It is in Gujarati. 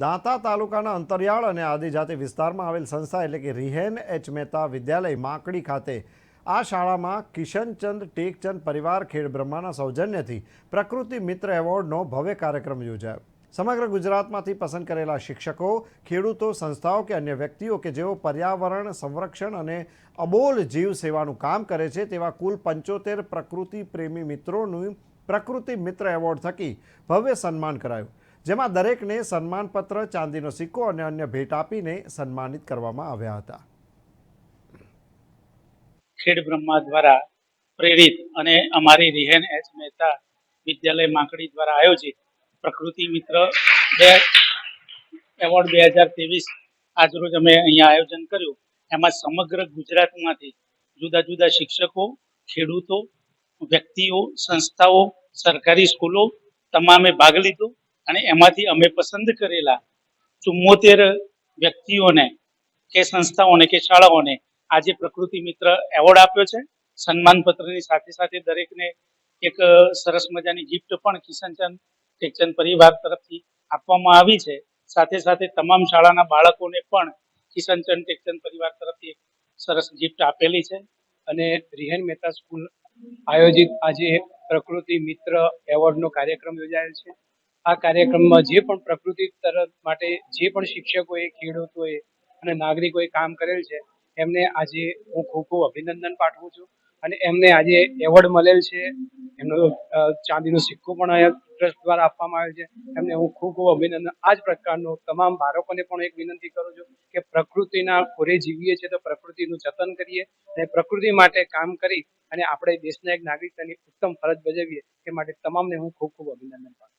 દાંતા તાલુકાના અંતરિયાળ અને આદિજાતિ વિસ્તારમાં આવેલ સંસ્થા એટલે કે રિહેન એચ મહેતા વિદ્યાલય માકડી ખાતે આ શાળામાં કિશનચંદ ટેકચંદ પરિવાર ખેડ બ્રહ્માના સૌજન્યથી પ્રકૃતિ મિત્ર એવોર્ડનો ભવ્ય કાર્યક્રમ યોજાયો. સમગ્ર ગુજરાતમાંથી પસંદ કરેલા શિક્ષકો, ખેડૂતો, સંસ્થાઓ કે અન્ય વ્યક્તિઓ કે જેઓ પર્યાવરણ, સંરક્ષણ અને અબોલ જીવ સેવાનું કામ કરે છે તેવા કુલ પંચોતેર પ્રકૃતિ પ્રેમી મિત્રોનું પ્રકૃતિ મિત્ર એવોર્ડ થકી ભવ્ય સન્માન કરાયું. જેમાં દરેકને સન્માનપત્ર, ચાંદીનો સિક્કો અને અન્ય ભેટ આપીને સન્માનિત કરવામાં આવ્યા હતા. ખેડ બ્રહ્મા દ્વારા પ્રેરિત અને અમારી રિહેન એચ મહેતા વિદ્યાલય માંકડી દ્વારા આયોજિત પ્રકૃતિ મિત્ર બે એવોર્ડ બે હજાર ત્રેવીસ આજરોજ અમે અહીંયા આયોજન કર્યું. એમાં સમગ્ર ગુજરાતમાંથી જુદા જુદા શિક્ષકો, ખેડૂતો, વ્યક્તિઓ, સંસ્થાઓ, સરકારી સ્કૂલો તમામે ભાગ લીધો. અને એમાંથી અમે પસંદ કરેલા ચુમ્મોતેર વ્યક્તિઓને કે સંસ્થાઓને કે શાળાઓને આજે પ્રકૃતિ મિત્ર એવોર્ડ આપ્યો છે. સન્માનપત્રની સાથે સાથે દરેકને એક સરસ મજાની ગિફ્ટ પણ કિશનચંદ ટેકચંદ પરિવાર તરફથી આપવામાં આવી છે. સાથે સાથે તમામ શાળાના બાળકોને પણ કિશનચંદ ટેકચંદ પરિવાર તરફથી સરસ ગિફ્ટ આપેલી છે. અને રિહન મહેતા સ્કૂલ આયોજિત આજે પ્રકૃતિ મિત્ર એવોર્ડનો કાર્યક્રમ યોજાયેલ છે. આ કાર્યક્રમમાં જે પણ પ્રકૃતિ તરફ માટે જે પણ શિક્ષકોએ, ખેડૂતોએ અને નાગરિકોએ કામ કરેલ છે, એમને આજે હું ખૂબ ખૂબ અભિનંદન પાઠવું છું. અને એમને આજે એવોર્ડ મળેલ છે. એમનો ચાંદીનો સિક્કો પણ ટ્રસ્ટ દ્વારા આપવામાં આવ્યો છે. એમને હું ખૂબ ખૂબ અભિનંદન. આ જ પ્રકારનો તમામ બાળકોને પણ એક વિનંતી કરું છું કે પ્રકૃતિના ખોરે જીવીએ છીએ તો પ્રકૃતિનું જતન કરીએ અને પ્રકૃતિ માટે કામ કરી અને આપણે દેશના એક નાગરિક તરીકે ઉત્તમ ફરજ બજાવીએ એ માટે તમામને હું ખૂબ ખૂબ અભિનંદન પાઠવું